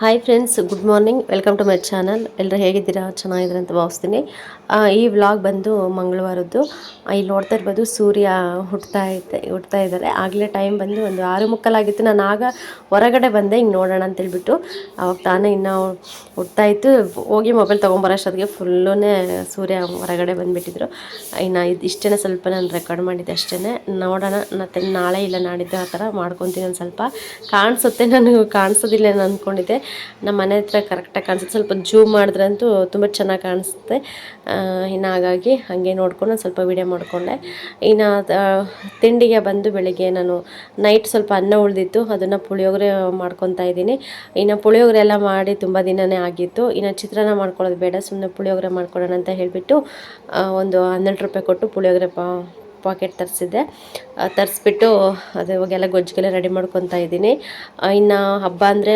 Hi friends good morning welcome to my channel ಎಲ್ಲರೂ ಹೇಗಿದ್ದೀರಾ? ಚೆನ್ನಾಗಿದ್ದೀರಾ ಅಂತ ಭಾವಿಸ್ತೀನಿ. ಈ ವ್ಲಾಗ್ ಬಂದು ಮಂಗಳವಾರದ್ದು. ಇಲ್ಲಿ ನೋಡ್ತಾ ಇರ್ಬೋದು ಸೂರ್ಯ ಹುಟ್ತಾ ಐತೆ ಹುಟ್ತಾ ಇದ್ದಾರೆ ಆಗಲೇ ಟೈಮ್ ಬಂದು ಒಂದು ಆರು ಮುಕ್ಕಲಾಗಿತ್ತು. ನಾನು ಆಗ ಹೊರಗಡೆ ಬಂದೆ, ಹಿಂಗೆ ನೋಡೋಣ ಅಂತೇಳ್ಬಿಟ್ಟು ಅವಾಗ ತಾನೇ ಇನ್ನೂ ಹುಟ್ತಾ ಇತ್ತು. ಹೋಗಿ ಮೊಬೈಲ್ ತೊಗೊಂಬರೋಷ್ಟೊತ್ತಿಗೆ ಫುಲ್ಲೂ ಸೂರ್ಯ ಹೊರಗಡೆ ಬಂದುಬಿಟ್ಟಿದ್ರು. ಇನ್ನು ಇದು ಇಷ್ಟೇ ಸ್ವಲ್ಪ ನಾನು ರೆಕಾರ್ಡ್ ಮಾಡಿದ್ದೆ ಅಷ್ಟೇ ನೋಡೋಣ, ಮತ್ತೆ ನಾಳೆ ಇಲ್ಲ ನಾಡಿದ್ದು ಆ ಥರ ಮಾಡ್ಕೊತೀನಿ ಒಂದು ಸ್ವಲ್ಪ. ಕಾಣಿಸುತ್ತೆ ನಾನು, ಕಾಣಿಸೋದಿಲ್ಲ ನಾನು ಅಂದ್ಕೊಂಡಿದ್ದೆ ನಮ್ಮ ಮನೆ ಹತ್ರ ಕರೆಕ್ಟಾಗಿ ಕಾಣಿಸುತ್ತೆ. ಸ್ವಲ್ಪ ಜೂಮ್ ಮಾಡಿದ್ರಂತೂ ತುಂಬ ಚೆನ್ನಾಗಿ ಕಾಣಿಸುತ್ತೆ. ಇನ್ನು ಹಾಗಾಗಿ ಹಾಗೆ ನೋಡ್ಕೊಂಡು ಸ್ವಲ್ಪ ವೀಡಿಯೋ ಮಾಡಿಕೊಂಡೆ. ಇನ್ನು ತಿಂಡಿಗೆ ಬಂದು ಬೆಳಿಗ್ಗೆ ನಾನು ನೈಟ್ ಸ್ವಲ್ಪ ಅನ್ನ ಉಳಿದಿತ್ತು, ಅದನ್ನು ಪುಳಿಯೋಗರೆ ಮಾಡ್ಕೊತಾ ಇದ್ದೀನಿ. ಇನ್ನು ಪುಳಿಯೋಗರೆ ಎಲ್ಲ ಮಾಡಿ ತುಂಬ ದಿನವೇ ಆಗಿತ್ತು. ಇನ್ನು ಚಿತ್ರಾನ್ನ ಮಾಡ್ಕೊಳ್ಳೋದು ಬೇಡ ಸುಮ್ಮನೆ ಪುಳಿಯೋಗರೆ ಮಾಡ್ಕೊಳ್ಳೋಣ ಅಂತ ಹೇಳಿಬಿಟ್ಟು ಒಂದು ಹನ್ನೆರಡು ರೂಪಾಯಿ ಕೊಟ್ಟು ಪುಳಿಯೋಗರೆ ಪಾ ಪಾಕೆಟ್ ತರಿಸಿದ್ದೆ. ತರಿಸ್ಬಿಟ್ಟು ಅದು ಇವಾಗೆಲ್ಲ ಗೊಜ್ಜಿಗೆಲ್ಲ ರೆಡಿ ಮಾಡ್ಕೊತಾ ಇದ್ದೀನಿ. ಇನ್ನು ಹಬ್ಬ ಅಂದರೆ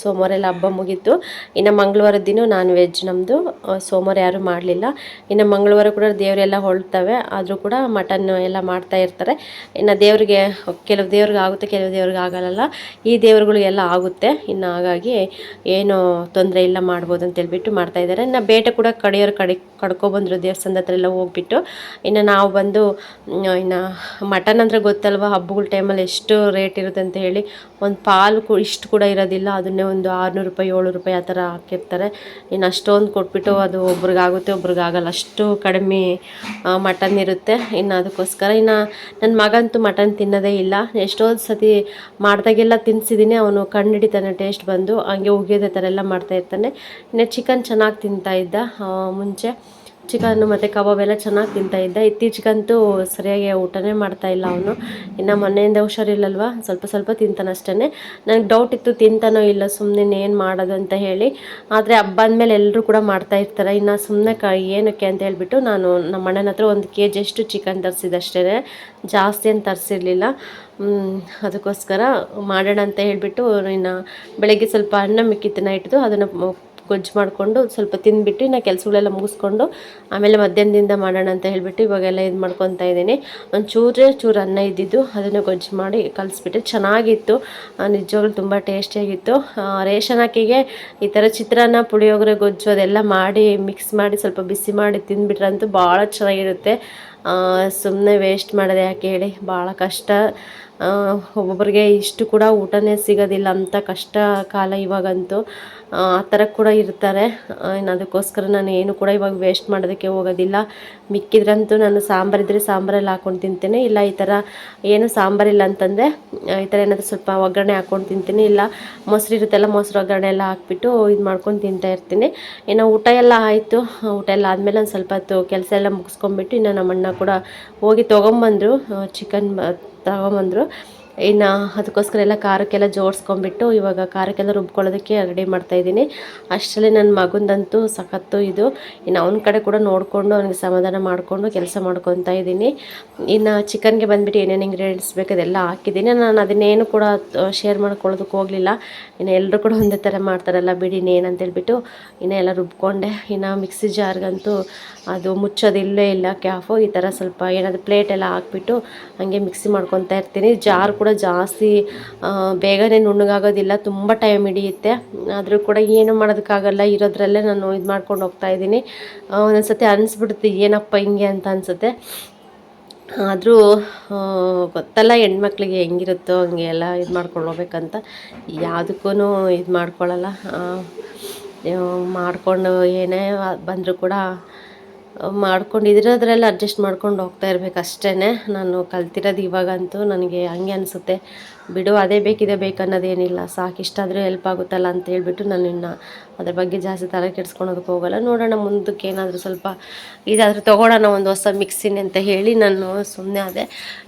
ಸೋಮವಾರ ಎಲ್ಲ ಹಬ್ಬ ಮುಗೀತು. ಇನ್ನು ಮಂಗಳವಾರದ ದಿನ ನಾನ್ ವೆಜ್ ನಮ್ಮದು ಸೋಮವಾರ ಯಾರೂ ಮಾಡಲಿಲ್ಲ. ಇನ್ನು ಮಂಗಳವಾರ ಕೂಡ ದೇವರೆಲ್ಲ ಹೊಳ್ತವೆ ಆದರೂ ಕೂಡ ಮಟನ್ ಎಲ್ಲ ಮಾಡ್ತಾ ಇರ್ತಾರೆ. ಇನ್ನು ದೇವ್ರಿಗೆ, ಕೆಲವು ದೇವ್ರಿಗೆ ಆಗುತ್ತೆ, ಕೆಲವು ದೇವ್ರಿಗೆ ಆಗಲ್ಲ ಈ ದೇವ್ರುಗಳಿಗೆಲ್ಲ ಆಗುತ್ತೆ. ಇನ್ನು ಹಾಗಾಗಿ ಏನು ತೊಂದರೆ ಇಲ್ಲ ಮಾಡ್ಬೋದು ಅಂತ ಹೇಳ್ಬಿಟ್ಟು ಮಾಡ್ತಾ ಇದ್ದಾರೆ. ಇನ್ನು ಬೇಟೆ ಕೂಡ ಕಡೆಯವ್ರು ಕಡಿ ಕಡ್ಕೊಬಂದರು ದೇವಸ್ಥಾನದ ಹತ್ರ ಎಲ್ಲ ಹೋಗ್ಬಿಟ್ಟು. ಇನ್ನು ನಾವು ಬಂದು, ಇನ್ನು ಮಟನ್ ಅಂದರೆ ಗೊತ್ತಲ್ವ? ಹಬ್ಬಗಳ ಟೈಮಲ್ಲಿ ಎಷ್ಟು ರೇಟ್ ಇರುತ್ತೆ ಅಂತ ಹೇಳಿ ಒಂದು ಪಾಲು ಕು ಇಷ್ಟು ಕೂಡ ಇರೋದಿಲ್ಲ. ಅದನ್ನೇ ಒಂದು ಆರುನೂರು ರೂಪಾಯಿ ಏಳು ರೂಪಾಯಿ ಆ ಥರ ಹಾಕಿರ್ತಾರೆ. ಇನ್ನು ಅಷ್ಟೊಂದು ಕೊಟ್ಬಿಟ್ಟು ಅದು ಒಬ್ರಿಗಾಗುತ್ತೆ ಆಗುತ್ತೆ ಒಬ್ರಿಗೆ ಆಗಲ್ಲ ಅಷ್ಟು ಕಡಿಮೆ ಮಟನ್ ಇರುತ್ತೆ. ಇನ್ನು ಅದಕ್ಕೋಸ್ಕರ ಇನ್ನು ನನ್ನ ಮಗಂತೂ ಮಟನ್ ತಿನ್ನೋದೇ ಇಲ್ಲ. ಎಷ್ಟೊಂದು ಸತಿ ಮಾಡಿದಾಗೆಲ್ಲ ತಿನ್ನಿಸಿದ್ದೀನಿ ಅವನು ಕಣ್ಣು ಹಿಡಿತಾನೆ ಟೇಸ್ಟ್ ಬಂದು. ಹಂಗೆ ಉಗಿಯೋದೇ ಥರ ಎಲ್ಲ ಮಾಡ್ತಾಯಿರ್ತಾನೆ ಇನ್ನು ಚಿಕನ್ ಚೆನ್ನಾಗಿ ತಿಂತಾಯಿದ್ದ ಮುಂಚೆ. ಚಿಕನ್ನು ಮತ್ತು ಕಬಾಬ್ ಎಲ್ಲ ಚೆನ್ನಾಗಿ ತಿಂತಾ ಇದ್ದ. ಇತ್ತೀಚೆಗಂತೂ ಸರಿಯಾಗಿ ಊಟನೇ ಮಾಡ್ತಾ ಇಲ್ಲ ಅವನು. ಇನ್ನು ಮೊನ್ನೆಯಿಂದ ಹುಷಾರಿಲ್ಲಲ್ವ? ಸ್ವಲ್ಪ ಸ್ವಲ್ಪ ತಿಂತಾನೆ ಅಷ್ಟೇ ನನಗೆ ಡೌಟ್ ಇತ್ತು, ತಿಂತಾನೋ ಇಲ್ಲ ಸುಮ್ಮನೆ ಏನು ಮಾಡೋದು ಅಂತ ಹೇಳಿ. ಆದರೆ ಹಬ್ಬ ಅಂದಮೇಲೆ ಎಲ್ಲರೂ ಕೂಡ ಮಾಡ್ತಾ ಇರ್ತಾರೆ. ಇನ್ನು ಸುಮ್ಮನೆ ಕ, ಏನಕ್ಕೆ ಅಂತ ಹೇಳಿಬಿಟ್ಟು ನಾನು ನಮ್ಮ ಅಣ್ಣನ ಹತ್ರ ಒಂದು ಕೆ ಜಿಯಷ್ಟು ಚಿಕನ್ ತರಿಸಿದಷ್ಟೇ ಜಾಸ್ತಿ ಏನು ತರಿಸಿರಲಿಲ್ಲ. ಅದಕ್ಕೋಸ್ಕರ ಮಾಡೋಣ ಅಂತ ಹೇಳಿಬಿಟ್ಟು ಇನ್ನು ಬೆಳಗ್ಗೆ ಸ್ವಲ್ಪ ಅನ್ನ ಮಿಕ್ಕಿತ್ತು ನೈಟ್ದು ಅದನ್ನು ಗೊಜ್ಜು ಮಾಡಿಕೊಂಡು ಸ್ವಲ್ಪ ತಿಂದುಬಿಟ್ಟು ನಾ ಕೆಲಸಗಳೆಲ್ಲ ಮುಗಿಸ್ಕೊಂಡು ಆಮೇಲೆ ಮಧ್ಯಾಹ್ನದಿಂದ ಮಾಡೋಣ ಅಂತ ಹೇಳಿಬಿಟ್ಟು ಇವಾಗೆಲ್ಲ ಇದು ಮಾಡ್ಕೊತಾ ಇದ್ದೀನಿ. ಒಂದು ಚೂರೇ ಚೂರು ಅನ್ನ ಇದ್ದಿದ್ದು ಅದನ್ನು ಗೊಜ್ಜು ಮಾಡಿ ಕಲಿಸ್ಬಿಟ್ಟು. ಚೆನ್ನಾಗಿತ್ತು. ನಿಜವಾಗ್ಲು ತುಂಬ ಟೇಸ್ಟಿಯಾಗಿತ್ತು. ರೇಷನ್ ಅಕ್ಕಿಗೆ ಈ ಥರ ಚಿತ್ರಾನ್ನ, ಪುಳಿಯೋಗರೆ, ಗೊಜ್ಜು ಅದೆಲ್ಲ ಮಾಡಿ ಮಿಕ್ಸ್ ಮಾಡಿ ಸ್ವಲ್ಪ ಬಿಸಿ ಮಾಡಿ ತಿಂದ್ಬಿಟ್ರಂತೂ ಭಾಳ ಚೆನ್ನಾಗಿರುತ್ತೆ. ಸುಮ್ಮನೆ ವೇಸ್ಟ್ ಮಾಡಿದೆ ಯಾಕೆ ಹೇಳಿ? ಭಾಳ ಕಷ್ಟ. ಒಬ್ಬೊಬ್ಬರಿಗೆ ಇಷ್ಟು ಕೂಡ ಊಟನೇ ಸಿಗೋದಿಲ್ಲ ಅಂತ ಕಷ್ಟ ಕಾಲ ಇವಾಗಂತೂ. ಆ ಥರ ಕೂಡ ಇರ್ತಾರೆ. ಇನ್ನು ಅದಕ್ಕೋಸ್ಕರ ನಾನು ಏನು ಕೂಡ ಇವಾಗ ವೇಸ್ಟ್ ಮಾಡೋದಕ್ಕೆ ಹೋಗೋದಿಲ್ಲ. ಮಿಕ್ಕಿದ್ರಂತೂ ನಾನು ಸಾಂಬಾರಿದ್ರೆ ಸಾಂಬಾರಲ್ಲಿ ಹಾಕ್ಕೊಂಡು ತಿಂತೇನೆ. ಇಲ್ಲ ಈ ಥರ ಏನು ಸಾಂಬಾರಿಲ್ಲ ಅಂತಂದರೆ ಈ ಥರ ಏನಾದರೂ ಸ್ವಲ್ಪ ಒಗ್ಗರಣೆ ಹಾಕ್ಕೊಂಡು ತಿಂತೀನಿ. ಇಲ್ಲ ಮೊಸರು ಇರುತ್ತೆಲ್ಲ ಮೊಸರು ಒಗ್ಗರಣೆ ಎಲ್ಲ ಹಾಕ್ಬಿಟ್ಟು ಇದು ಮಾಡ್ಕೊಂಡು ತಿಂತಾ ಇರ್ತೀನಿ. ಇನ್ನು ಊಟ ಎಲ್ಲ ಆಯಿತು. ಊಟ ಎಲ್ಲ ಆದಮೇಲೆ ಒಂದು ಸ್ವಲ್ಪ ಹೊತ್ತು ಕೆಲಸ ಎಲ್ಲ ಮುಗಿಸ್ಕೊಂಬಿಟ್ಟು ಇನ್ನು ನಮ್ಮ ಅಣ್ಣ ಕೂಡ ಹೋಗಿ ತೊಗೊಂಬಂದರು ಚಿಕನ್ ತಗೊಂಬಂದರು. ಇನ್ನು ಅದಕ್ಕೋಸ್ಕರ ಎಲ್ಲ ಖಾರಕ್ಕೆಲ್ಲ ಜೋಡಿಸ್ಕೊಂಬಿಟ್ಟು ಇವಾಗ ಖಾರಕ್ಕೆಲ್ಲ ರುಬ್ಕೊಳ್ಳೋದಕ್ಕೆ ರೆಡಿ ಮಾಡ್ತಾಯಿದ್ದೀನಿ ಅಷ್ಟರಲ್ಲಿ ನನ್ನ ಮಗಂದಂತೂ ಸಖತ್ತು ಇದು. ಇನ್ನು ಅವನ ಕಡೆ ಕೂಡ ನೋಡಿಕೊಂಡು ಅವನಿಗೆ ಸಮಾಧಾನ ಮಾಡಿಕೊಂಡು ಕೆಲಸ ಮಾಡ್ಕೊತಾ ಇದ್ದೀನಿ. ಇನ್ನು ಚಿಕನ್ಗೆ ಬಂದುಬಿಟ್ಟು ಏನೇನು ಇಂಗ್ರೀಡಿಯೆಂಟ್ಸ್ ಬೇಕು ಅದೆಲ್ಲ ಹಾಕಿದ್ದೀನಿ. ನಾನು ಅದನ್ನೇನು ಕೂಡ ಶೇರ್ ಮಾಡ್ಕೊಳ್ಳೋದಕ್ಕೆ ಹೋಗಲಿಲ್ಲ. ಇನ್ನು ಎಲ್ಲರೂ ಕೂಡ ಒಂದೇ ಥರ ಮಾಡ್ತಾರಲ್ಲ ಬಿಡಿ ಇನ್ನೇನು ಅಂತೇಳ್ಬಿಟ್ಟು ಇನ್ನು ಎಲ್ಲ ರುಬ್ಕೊಂಡೆ. ಇನ್ನು ಮಿಕ್ಸಿ ಜಾರ್ಗಂತೂ ಅದು ಮುಚ್ಚೋದಿಲ್ಲೇ ಇಲ್ಲ, ಕ್ಯಾಫು. ಈ ಥರ ಸ್ವಲ್ಪ ಏನಾದರೂ ಪ್ಲೇಟ್ ಎಲ್ಲ ಹಾಕ್ಬಿಟ್ಟು ಹಾಗೆ ಮಿಕ್ಸಿ ಮಾಡ್ಕೊತಾ ಇರ್ತೀನಿ. ಜಾರ್ ಕೂಡ ಜಾಸ್ತಿ ಬೇಗನೆ ನುಣ್ಣಗಾಗೋದಿಲ್ಲ, ತುಂಬ ಟೈಮ್ ಹಿಡಿಯುತ್ತೆ. ಆದರೂ ಕೂಡ ಏನು ಮಾಡೋದಕ್ಕಾಗಲ್ಲ, ಇರೋದ್ರಲ್ಲೇ ನಾನು ಇದು ಮಾಡ್ಕೊಂಡು ಹೋಗ್ತಾ ಇದ್ದೀನಿ. ಒಂದೊಂದು ಸತಿ ಅನಿಸ್ಬಿಡುತ್ತೆ ಏನಪ್ಪ ಹಿಂಗೆ ಅಂತ ಅನಿಸುತ್ತೆ. ಆದರೂ ಗೊತ್ತಲ್ಲ ಹೆಣ್ಮಕ್ಳಿಗೆ ಹೆಂಗಿರುತ್ತೋ, ಹಂಗೆ ಎಲ್ಲ ಇದು ಮಾಡ್ಕೊಂಡು ಹೋಗ್ಬೇಕಂತ. ಯಾವುದಕ್ಕೂ ಇದು ಮಾಡ್ಕೊಳ್ಳಲ್ಲ. ಮಾಡಿಕೊಂಡು ಏನೇ ಬಂದರೂ ಕೂಡ ಮಾಡ್ಕೊಂಡು ಅದರಲ್ಲಿ ಅಡ್ಜಸ್ಟ್ ಮಾಡ್ಕೊಂಡು ಹೋಗ್ತಾ ಇರ್ಬೇಕು ಅಷ್ಟೇ ನಾನು ಕಲ್ತಿರೋದು ಇವಾಗಂತೂ. ನನಗೆ ಹಂಗೆ ಅನಿಸುತ್ತೆ. ಬಿಡು, ಅದೇ ಬೇಕಿದೆ, ಬೇಕನ್ನೋದೇನಿಲ್ಲ. ಸಾಕು, ಇಷ್ಟಾದರೂ ಹೆಲ್ಪ್ ಆಗುತ್ತಲ್ಲ ಅಂತ ಹೇಳಿಬಿಟ್ಟು ನಾನು ಇನ್ನು ಅದ್ರ ಬಗ್ಗೆ ಜಾಸ್ತಿ ತಲೆ ಕೆಡಿಸ್ಕೊಳೋದಕ್ಕೆ ಹೋಗಲ್ಲ. ನೋಡೋಣ, ಮುಂದಕ್ಕೆ ಏನಾದರೂ ಸ್ವಲ್ಪ ಇದಾದರೂ ತೊಗೊಳೋಣ, ಒಂದು ಹೊಸ ಮಿಕ್ಸಿನ ಅಂತ ಹೇಳಿ ನಾನು ಸುಮ್ಮನೆ ಅದೇ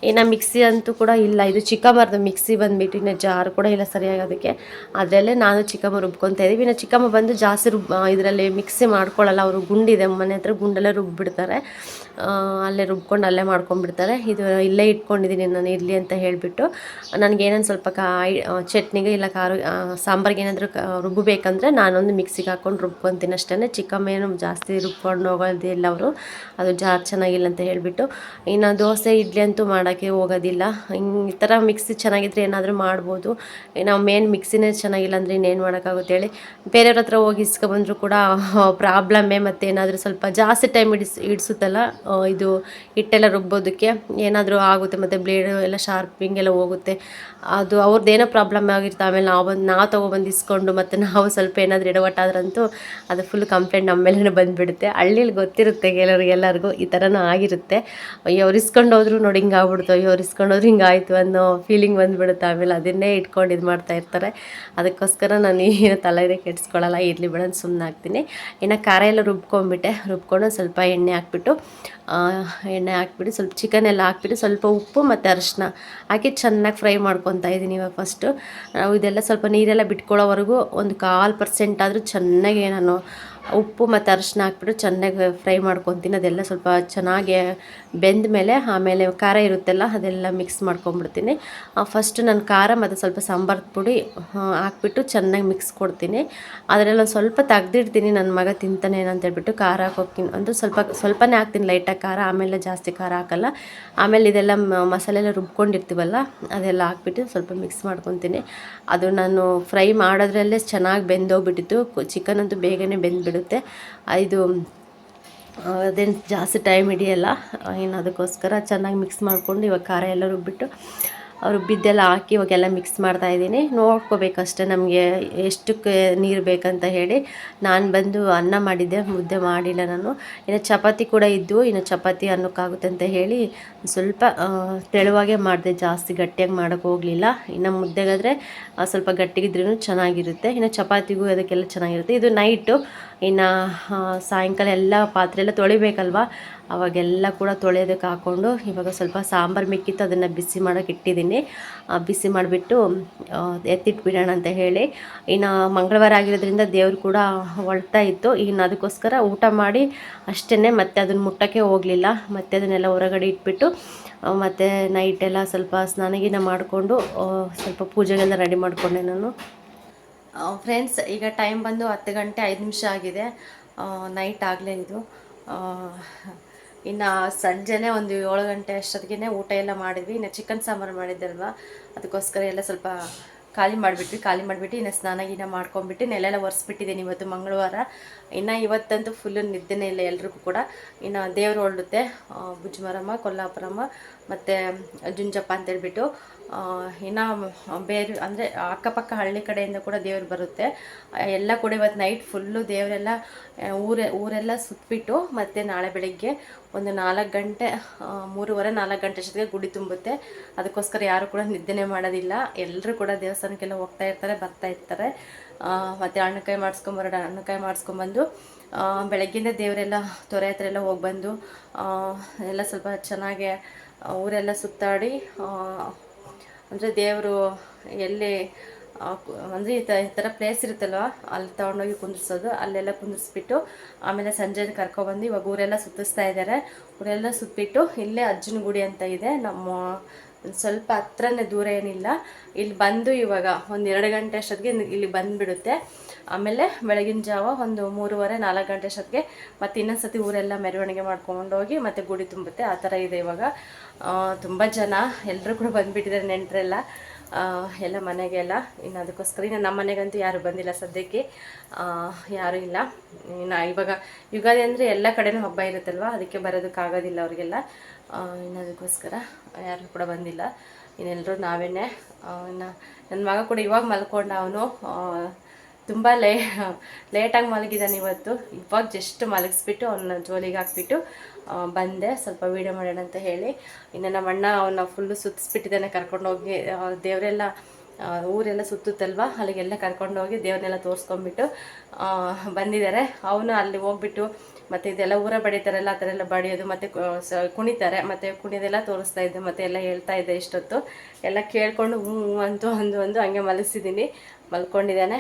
ಇನ್ನು ಮಿಕ್ಸಿ ಅಂತೂ ಕೂಡ ಇಲ್ಲ. ಇದು ಚಿಕ್ಕಮ್ಮರದು ಮಿಕ್ಸಿ ಬಂದುಬಿಟ್ಟು ಇನ್ನು ಜಾರು ಕೂಡ ಇಲ್ಲ ಸರಿಯಾಗಿ ಅದಕ್ಕೆ. ಅದರಲ್ಲೇ ನಾನು ಚಿಕ್ಕಮ್ಮ ರುಬ್ಕೊತಾ ಇದ್ದೀವಿ. ಇನ್ನು ಚಿಕ್ಕಮ್ಮ ಬಂದು ಜಾಸ್ತಿ ರುಬ್ ಇದರಲ್ಲಿ ಮಿಕ್ಸಿ ಮಾಡ್ಕೊಳ್ಳಲ್ಲ ಅವರು ಗುಂಡಿದೆ, ಮನೆ ಹತ್ರ ಗುಂಡಲ್ಲೇ ರುಬ್ಬಿಡ್ತಾರೆ. ಅಲ್ಲೇ ರುಬ್ಕೊಂಡು ಅಲ್ಲೇ ಮಾಡ್ಕೊಂಡ್ಬಿಡ್ತಾರೆ. ಇದು ಇಲ್ಲೇ ಇಟ್ಕೊಂಡಿದ್ದೀನಿ ನಾನು, ಇರಲಿ ಅಂತ ಹೇಳಿಬಿಟ್ಟು. ನನಗೆ ಏನೊಂದು ಸ್ವಲ್ಪ ಕಾಯಿ ಚಟ್ನಿಗೆ ಇಲ್ಲ ಖಾರ ಸಾಂಬಾರಿಗೆ ಏನಾದರೂ ರುಬ್ಬಬೇಕಂದ್ರೆ ನಾನೊಂದು ಮಿಕ್ಸಿಗೆ ಹಾಕ್ಕೊಂಡು ರುಬ್ಕೊತೀನಿ ಅಷ್ಟೇ ಚಿಕ್ಕಮ್ಮ ಏನು ಜಾಸ್ತಿ ರುಬ್ಕೊಂಡು ಹೋಗೋದಿಲ್ಲ ಅವರು. ಅದು ಜಾರ್ ಚೆನ್ನಾಗಿಲ್ಲ ಅಂತ ಹೇಳಿಬಿಟ್ಟು. ಇನ್ನು ದೋಸೆ, ಇಡ್ಲಿ ಅಂತೂ ಮಾಡೋಕ್ಕೆ ಹೋಗೋದಿಲ್ಲ. ಹಿಂಗೆ ಈ ಥರ ಮಿಕ್ಸಿ ಚೆನ್ನಾಗಿದ್ರೆ ಏನಾದರೂ ಮಾಡ್ಬೋದು. ನಾವು ಮೇನ್ ಮಿಕ್ಸಿನೇ ಚೆನ್ನಾಗಿಲ್ಲ ಅಂದರೆ ಇನ್ನೇನು ಮಾಡೋಕ್ಕಾಗುತ್ತೆ ಹೇಳಿ. ಬೇರೆಯವ್ರ ಹತ್ರ ಹೋಗಿ ಇಸ್ಕೊಬಂದ್ರು ಕೂಡ ಪ್ರಾಬ್ಲಮ್ಮೇ ಮತ್ತು ಏನಾದರೂ ಸ್ವಲ್ಪ ಜಾಸ್ತಿ ಟೈಮ್ ಇಡಿಸ್ ಇಡಿಸುತ್ತಲ್ಲ ಇದು ಹಿಟ್ಟೆಲ್ಲ ರುಬ್ಬೋದಕ್ಕೆ ಏನಾದರೂ ಆಗುತ್ತೆ ಮತ್ತು ಬ್ಲೇಡು ಎಲ್ಲ ಶಾರ್ಪಿಂಗ್ ಎಲ್ಲ ಹೋಗುತ್ತೆ. ಅದು ಅವ್ರದ್ದು ಏನೋ ಪ್ರಾಬ್ಲಮ್ ಆಗಿರ್ತಾ, ಆಮೇಲೆ ನಾವು ಬಂದು, ನಾವು ತೊಗೊಬಂದು ಇಸ್ಕೊಂಡು ಮತ್ತು ನಾವು ಸ್ವಲ್ಪ ಏನಾದರೂ ಎಡವಟ್ಟಾದ್ರಂತೂ ಅದು ಫುಲ್ ಕಂಪ್ಲೇಂಟ್ ನಮ್ಮ ಮೇಲೇ ಬಂದುಬಿಡುತ್ತೆ. ಹಳ್ಳಿಲಿ ಗೊತ್ತಿರುತ್ತೆ ಎಲ್ಲರಿಗೂ ಈ ಥರನೂ ಆಗಿರುತ್ತೆ. ಅಯ್ಯೋ ಅವ್ರು ಇಸ್ಕೊಂಡು ನೋಡಿ ಹಿಂಗೆ ಆಗ್ಬಿಡ್ತು, ಅಯ್ಯೋ ಅವ್ರು ಇಸ್ಕೊಂಡು ಹಿಂಗೆ ಅನ್ನೋ ಫೀಲಿಂಗ್ ಬಂದುಬಿಡುತ್ತೆ. ಆಮೇಲೆ ಅದನ್ನೇ ಇಟ್ಕೊಂಡು ಇದು ಮಾಡ್ತಾ ಇರ್ತಾರೆ. ಅದಕ್ಕೋಸ್ಕರ ನಾನು ಏನು ತಲೆಗೆ ಕೆಡಿಸ್ಕೊಳ್ಳಲ್ಲ ಇರಲಿ ಬಿಡ ಸುಮ್ಮನೆ ಹಾಕ್ತೀನಿ ಇನ್ನು ಖಾರ ಎಲ್ಲ ರುಬ್ಕೊಂಡ್ಬಿಟ್ಟೆ, ರುಬ್ಕೊಂಡು ಸ್ವಲ್ಪ ಎಣ್ಣೆ ಹಾಕ್ಬಿಟ್ಟು ಎಣ್ಣೆ ಹಾಕ್ಬಿಟ್ಟು ಸ್ವಲ್ಪ ಚಿಕನ್ ಎಲ್ಲ ಹಾಕ್ಬಿಟ್ಟು ಸ್ವಲ್ಪ ಉಪ್ಪು ಮತ್ತು ಅರಶಿನ ಹಾಕಿ ಚೆನ್ನಾಗಿ ಫ್ರೈ ಮಾಡ್ಕೊತಾ ಇದ್ದೀನಿ ಇವಾಗ ಫಸ್ಟು ನಾವು ಇದೆಲ್ಲ ಸ್ವಲ್ಪ ನೀರೆಲ್ಲ ಬಿಟ್ಕೊಳ್ಳೋವರೆಗೂ ಒಂದು ಕಾಲು ಪರ್ಸೆಂಟ್ ಆದರೂ ಚೆನ್ನಾಗಿ ನಾನು ಉಪ್ಪು ಮತ್ತು ಅರಿಶಿನ ಹಾಕ್ಬಿಟ್ಟು ಚೆನ್ನಾಗಿ ಫ್ರೈ ಮಾಡ್ಕೊತೀನಿ ಅದೆಲ್ಲ ಸ್ವಲ್ಪ ಚೆನ್ನಾಗಿ ಬೆಂದ ಮೇಲೆ ಆಮೇಲೆ ಖಾರ ಇರುತ್ತಲ್ಲ, ಅದೆಲ್ಲ ಮಿಕ್ಸ್ ಮಾಡ್ಕೊಂಬಿಡ್ತೀನಿ ಫಸ್ಟ್ ನಾನು ಖಾರ ಮತ್ತು ಸ್ವಲ್ಪ ಸಾಂಬಾರು ಪುಡಿ ಹಾಕ್ಬಿಟ್ಟು ಚೆನ್ನಾಗಿ ಮಿಕ್ಸ್ ಕೊಡ್ತೀನಿ. ಅದರೆಲ್ಲ ಸ್ವಲ್ಪ ತೆಗ್ದಿಡ್ತೀನಿ ನನ್ನ ಮಗ ತಿಂತಾನೆ ಅಂತ ಹೇಳ್ಬಿಟ್ಟು ಖಾರ ಹಾಕೋಕ್ಕಿನ್ ಅಂದರೆ ಸ್ವಲ್ಪ, ಸ್ವಲ್ಪನೇ ಹಾಕ್ತೀನಿ ಲೈಟಾಗಿ ಖಾರ, ಆಮೇಲೆ ಜಾಸ್ತಿ ಖಾರ ಹಾಕಲ್ಲ. ಆಮೇಲೆ ಇದೆಲ್ಲ ಮಸಾಲೆ ಎಲ್ಲ ರುಬ್ಕೊಂಡಿರ್ತೀವಲ್ಲ, ಅದೆಲ್ಲ ಹಾಕ್ಬಿಟ್ಟು ಸ್ವಲ್ಪ ಮಿಕ್ಸ್ ಮಾಡ್ಕೊತೀನಿ. ಅದು ನಾನು ಫ್ರೈ ಮಾಡೋದ್ರಲ್ಲೇ ಚೆನ್ನಾಗಿ ಬೆಂದೋಗ್ಬಿಟ್ಟಿತ್ತು ಚಿಕನ್ ಅಂತೂ ಬೇಗನೆ ಬೆಂದ್ಬಿಡುತ್ತೆ. ಇದು ಅದೇನು ಜಾಸ್ತಿ ಟೈಮ್ ಹಿಡಿಯಲ್ಲ. ಏನು ಅದಕ್ಕೋಸ್ಕರ ಚೆನ್ನಾಗಿ ಮಿಕ್ಸ್ ಮಾಡಿಕೊಂಡು ಇವಾಗ ಖಾರ ಎಲ್ಲ ರುಬ್ಬಿಟ್ಟು ರುಬ್ಬಿದ್ದೆಲ್ಲ ಹಾಕಿ ಇವಾಗೆಲ್ಲ ಮಿಕ್ಸ್ ಮಾಡ್ತಾ ಇದ್ದೀನಿ. ನೋಡ್ಕೋಬೇಕಷ್ಟೇ ನಮಗೆ ಎಷ್ಟಕ್ಕೆ ನೀರು ಬೇಕಂತ ಹೇಳಿ. ನಾನು ಬಂದು ಅನ್ನ ಮಾಡಿದ್ದೆ, ಮುದ್ದೆ ಮಾಡಿಲ್ಲ ನಾನು. ಇನ್ನು ಚಪಾತಿ ಕೂಡ ಇದ್ದು, ಇನ್ನು ಚಪಾತಿ ಅನ್ನಕ್ಕಾಗುತ್ತೆ ಅಂತ ಹೇಳಿ ಸ್ವಲ್ಪ ತೆಳುವಾಗೆ ಮಾಡಿದೆ, ಜಾಸ್ತಿ ಗಟ್ಟಿಯಾಗಿ ಮಾಡೋಕ್ಕೆ ಹೋಗಲಿಲ್ಲ. ಇನ್ನು ಮುದ್ದೆಗಾದರೆ ಸ್ವಲ್ಪ ಗಟ್ಟಿಗಿದ್ರೂ ಚೆನ್ನಾಗಿರುತ್ತೆ. ಇನ್ನು ಚಪಾತಿಗೂ ಅದಕ್ಕೆಲ್ಲ ಚೆನ್ನಾಗಿರುತ್ತೆ. ಇದು ನೈಟು ಇನ್ನು ಸಾಯಂಕಾಲ ಎಲ್ಲ ಪಾತ್ರೆ ಎಲ್ಲ ತೊಳಿಬೇಕಲ್ವ? ಅವಾಗೆಲ್ಲ ಕೂಡ ತೊಳೆಯೋದಕ್ಕೆ ಹಾಕ್ಕೊಂಡು ಇವಾಗ ಸ್ವಲ್ಪ ಸಾಂಬಾರು ಮಿಕ್ಕಿತ್ತು ಅದನ್ನು ಬಿಸಿ ಮಾಡೋಕೆ ಇಟ್ಟಿದ್ದೀನಿ. ಬಿಸಿ ಮಾಡಿಬಿಟ್ಟು ಎತ್ತಿಟ್ಬಿಡೋಣ ಅಂತ ಹೇಳಿ. ಇನ್ನು ಮಂಗಳವಾರ ಆಗಿರೋದ್ರಿಂದ ದೇವ್ರು ಕೂಡ ಹೊಳ್ತಾ ಇತ್ತು. ಇನ್ನು ಅದಕ್ಕೋಸ್ಕರ ಊಟ ಮಾಡಿ ಅಷ್ಟೇ ಮತ್ತೆ ಅದನ್ನು ಮುಟ್ಟಕ್ಕೆ ಹೋಗಲಿಲ್ಲ. ಮತ್ತೆ ಅದನ್ನೆಲ್ಲ ಹೊರಗಡೆ ಇಟ್ಬಿಟ್ಟು ಮತ್ತು ನೈಟೆಲ್ಲ ಸ್ವಲ್ಪ ಸ್ನಾನಗಿನ ಮಾಡಿಕೊಂಡು ಸ್ವಲ್ಪ ಪೂಜೆಗೆಲ್ಲ ರೆಡಿ ಮಾಡಿಕೊಂಡೆ ನಾನು. ಫ್ರೆಂಡ್ಸ್, ಈಗ ಟೈಮ್ ಬಂದು ಹತ್ತು ಗಂಟೆ ಐದು ನಿಮಿಷ ಆಗಿದೆ. ನೈಟ್ ಆಗಲೇ ಇದು. ಇನ್ನು ಸಂಜೆನೇ ಒಂದು ಏಳು ಗಂಟೆ ಅಷ್ಟೊತ್ತಿಗೆ ಊಟ ಎಲ್ಲ ಮಾಡಿದ್ವಿ. ಇನ್ನು ಚಿಕನ್ ಸಾಂಬಾರು ಮಾಡಿದ್ದಲ್ವ? ಅದಕ್ಕೋಸ್ಕರ ಎಲ್ಲ ಸ್ವಲ್ಪ ಖಾಲಿ ಮಾಡಿಬಿಟ್ವಿ. ಖಾಲಿ ಮಾಡಿಬಿಟ್ಟು ಇನ್ನು ಸ್ನಾನ ಗೀನ ಮಾಡ್ಕೊಂಬಿಟ್ಟು ನೆಲೆಲ್ಲ ಒರೆಸ್ಬಿಟ್ಟಿದ್ದೀನಿ ಇವತ್ತು ಮಂಗಳವಾರ. ಇನ್ನು ಇವತ್ತಂತೂ ಫುಲ್ಲು ನಿದ್ದೆನೇ ಇಲ್ಲ ಎಲ್ರಿಗೂ ಕೂಡ. ಇನ್ನು ದೇವರು ಹೊರಡುತ್ತೆ ಬುಜ್ಮರಮ್ಮ ಕೊಲ್ಲಾಪುರಮ್ಮ ಮತ್ತು ಜುಂಜಪ್ಪ ಅಂತೇಳ್ಬಿಟ್ಟು. ಇನ್ನು ಬೇರೆ ಅಂದರೆ ಅಕ್ಕಪಕ್ಕ ಹಳ್ಳಿ ಕಡೆಯಿಂದ ಕೂಡ ದೇವರು ಬರುತ್ತೆ. ಎಲ್ಲ ಕೂಡ ಇವತ್ತು ನೈಟ್ ಫುಲ್ಲು ದೇವರೆಲ್ಲ ಊರೆ, ಊರೆಲ್ಲ ಸುತ್ತಬಿಟ್ಟು ಮತ್ತು ನಾಳೆ ಬೆಳಿಗ್ಗೆ ಒಂದು ನಾಲ್ಕು ಗಂಟೆ ಮೂರುವರೆ ನಾಲ್ಕು ಗಂಟೆ ಅಷ್ಟೊತ್ತಿಗೆ ಗುಡಿ ತುಂಬುತ್ತೆ. ಅದಕ್ಕೋಸ್ಕರ ಯಾರು ಕೂಡ ನಿದ್ದೆನೇ ಮಾಡೋದಿಲ್ಲ. ಎಲ್ಲರೂ ಕೂಡ ದೇವಸ್ಥಾನಕ್ಕೆಲ್ಲ ಹೋಗ್ತಾ ಇರ್ತಾರೆ, ಬರ್ತಾ ಇರ್ತಾರೆ. ಮತ್ತು ಹಣ್ಣುಕಾಯಿ ಮಾಡಿಸ್ಕೊಂಬರೋಣ, ಹಣ್ಣುಕಾಯಿ ಮಾಡಿಸ್ಕೊಂಬಂದು ಬೆಳಗ್ಗಿಂದ ದೇವರೆಲ್ಲ, ತೊರೆ ಹತ್ರ ಎಲ್ಲ ಹೋಗಿ ಬಂದು ಎಲ್ಲ ಸ್ವಲ್ಪ ಚೆನ್ನಾಗಿ ಊರೆಲ್ಲ ಸುತ್ತಾಡಿ ಅಂದರೆ ದೇವರು ಎಲ್ಲಿ ಅಂದರೆ ಈ ಥರ ಪ್ಲೇಸ್ ಇರುತ್ತಲ್ವ? ಅಲ್ಲಿ ತೊಗೊಂಡೋಗಿ ಕುಂದಿರ್ಸೋದು, ಅಲ್ಲೆಲ್ಲ ಕುಂದಿರ್ಸ್ಬಿಟ್ಟು ಆಮೇಲೆ ಸಂಜೆ ಕರ್ಕೊಬಂದು ಇವಾಗ ಊರೆಲ್ಲ ಸುತ್ತಿಸ್ತಾ ಇದ್ದಾರೆ ಊರೆಲ್ಲ ಸುತ್ತಿಬಿಟ್ಟು ಇಲ್ಲೇ ಅಜ್ಜನ ಗುಡಿ ಅಂತ ಇದೆ. ನಮ್ಮ ಸ್ವಲ್ಪ ಹತ್ರನೇ ದೂರ ಏನಿಲ್ಲ. ಇಲ್ಲಿ ಬಂದು ಇವಾಗ ಒಂದು ಎರಡು ಗಂಟೆ ಅಷ್ಟೊತ್ತಿಗೆ ಇಲ್ಲಿ ಬಂದುಬಿಡುತ್ತೆ. ಆಮೇಲೆ ಬೆಳಗಿನ ಜಾವ ಒಂದು ಮೂರುವರೆ, ನಾಲ್ಕು ಗಂಟೆ ಅಷ್ಟೊತ್ತಿಗೆ ಮತ್ತೆ ಇನ್ನೊಂದು ಸತಿ ಊರೆಲ್ಲ ಮೆರವಣಿಗೆ ಮಾಡ್ಕೊಂಡು ಹೋಗಿ ಮತ್ತೆ ಗುಡಿ ತುಂಬುತ್ತೆ. ಆ ಥರ ಇದೆ ಇವಾಗ. ತುಂಬ ಜನ ಎಲ್ಲರೂ ಕೂಡ ಬಂದುಬಿಟ್ಟಿದ್ದಾರೆ ನೆಂಟರೆಲ್ಲ. ಎಲ್ಲ ಮನೆಗೆಲ್ಲ, ಇನ್ನು ಅದಕ್ಕೋಸ್ಕರ, ಇನ್ನು ನಮ್ಮ ಮನೆಗಂತೂ ಯಾರು ಬಂದಿಲ್ಲ ಸದ್ಯಕ್ಕೆ. ಯಾರೂ ಇಲ್ಲ. ಇನ್ನು ಇವಾಗ ಯುಗಾದಿ ಅಂದರೆ ಎಲ್ಲ ಕಡೆನೂ ಹಬ್ಬ ಇರುತ್ತಲ್ವ? ಅದಕ್ಕೆ ಬರೋದಕ್ಕಾಗೋದಿಲ್ಲ ಅವರಿಗೆಲ್ಲ. ಇನ್ನು ಅದಕ್ಕೋಸ್ಕರ ಯಾರು ಕೂಡ ಬಂದಿಲ್ಲ. ಇನ್ನೆಲ್ಲರೂ ನಾವೇನೆ. ಇನ್ನು ನನ್ನ ಮಗ ಕೂಡ ಇವಾಗ ಮಲ್ಕೊಂಡ ಅವನು. ತುಂಬ ಲೇ, ಲೇಟಾಗಿ ಮಲಗಿದ್ದಾನೆ ಇವತ್ತು. ಇವಾಗ ಜಸ್ಟ್ ಮಲಗಿಸ್ಬಿಟ್ಟು ಅವನ್ನ ಜೋಲಿಗೆ ಹಾಕ್ಬಿಟ್ಟು ಬಂದೆ. ಸ್ವಲ್ಪ ವೀಡಿಯೋ ಮಾಡೋಣ ಅಂತ ಹೇಳಿ. ಇನ್ನು ನಮ್ಮ ಅಣ್ಣ ಅವನ್ನ ಫುಲ್ಲು ಸುತ್ತಿಸ್ಬಿಟ್ಟಿದ್ದಾನೆ ಕರ್ಕೊಂಡೋಗಿ ದೇವರೆಲ್ಲ ಊರೆಲ್ಲ ಸುತ್ತುತ್ತಲ್ವ? ಅಲ್ಲಿಗೆಲ್ಲ ಕರ್ಕೊಂಡೋಗಿ ದೇವ್ರನ್ನೆಲ್ಲ ತೋರಿಸ್ಕೊಂಡ್ಬಿಟ್ಟು ಬಂದಿದ್ದಾರೆ. ಅವನು ಅಲ್ಲಿ ಹೋಗ್ಬಿಟ್ಟು ಮತ್ತು ಇದೆಲ್ಲ ಊರ ಬಡಿತಾರಲ್ಲ, ಆ ಥರ ಎಲ್ಲ ಬಡಿಯೋದು, ಮತ್ತು ಕುಣಿತಾರೆ, ಮತ್ತು ಕುಣಿದೆಲ್ಲ ತೋರಿಸ್ತಾ ಇದ್ದೆ, ಮತ್ತು ಎಲ್ಲ ಹೇಳ್ತಾ ಇದ್ದೆ ಇಷ್ಟೊತ್ತು. ಎಲ್ಲ ಕೇಳಿಕೊಂಡು ಹ್ಞೂ ಅಂತೂ ಅಂದು ಅಂದು ಹಂಗೆ ಮಲಗಿಸಿದ್ದೀನಿ. ಮಲ್ಕೊಂಡಿದ್ದಾನೆ.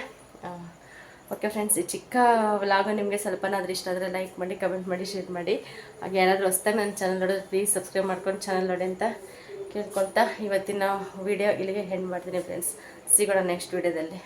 ಓಕೆ ಫ್ರೆಂಡ್ಸ್, ಈ ಚಿಕ್ಕ ವ್ಲಾಗು ನಿಮಗೆ ಸ್ವಲ್ಪನಾದ್ರೂ ಇಷ್ಟ ಆದರೆ ಲೈಕ್ ಮಾಡಿ ಕಮೆಂಟ್ ಮಾಡಿ ಶೇರ್ ಮಾಡಿ. ಹಾಗೆ ಏನಾದರೂ ಹೊಸ್ದಾಗ ನನ್ನ ಚಾನಲ್ ನೋಡೋದು ಪ್ಲೀಸ್ ಸಬ್ಸ್ಕ್ರೈಬ್ ಮಾಡ್ಕೊಂಡು ಚಾನಲ್ ನೋಡಿ ಅಂತ ಕೇಳ್ಕೊಳ್ತಾ ಇವತ್ತಿನ ವಿಡಿಯೋ ಇಲ್ಲಿಗೆ ಹೆಂಡ್ ಮಾಡ್ತೀನಿ ಫ್ರೆಂಡ್ಸ್ ಸಿಗೋಣ ನೆಕ್ಸ್ಟ್ ವಿಡಿಯೋದಲ್ಲಿ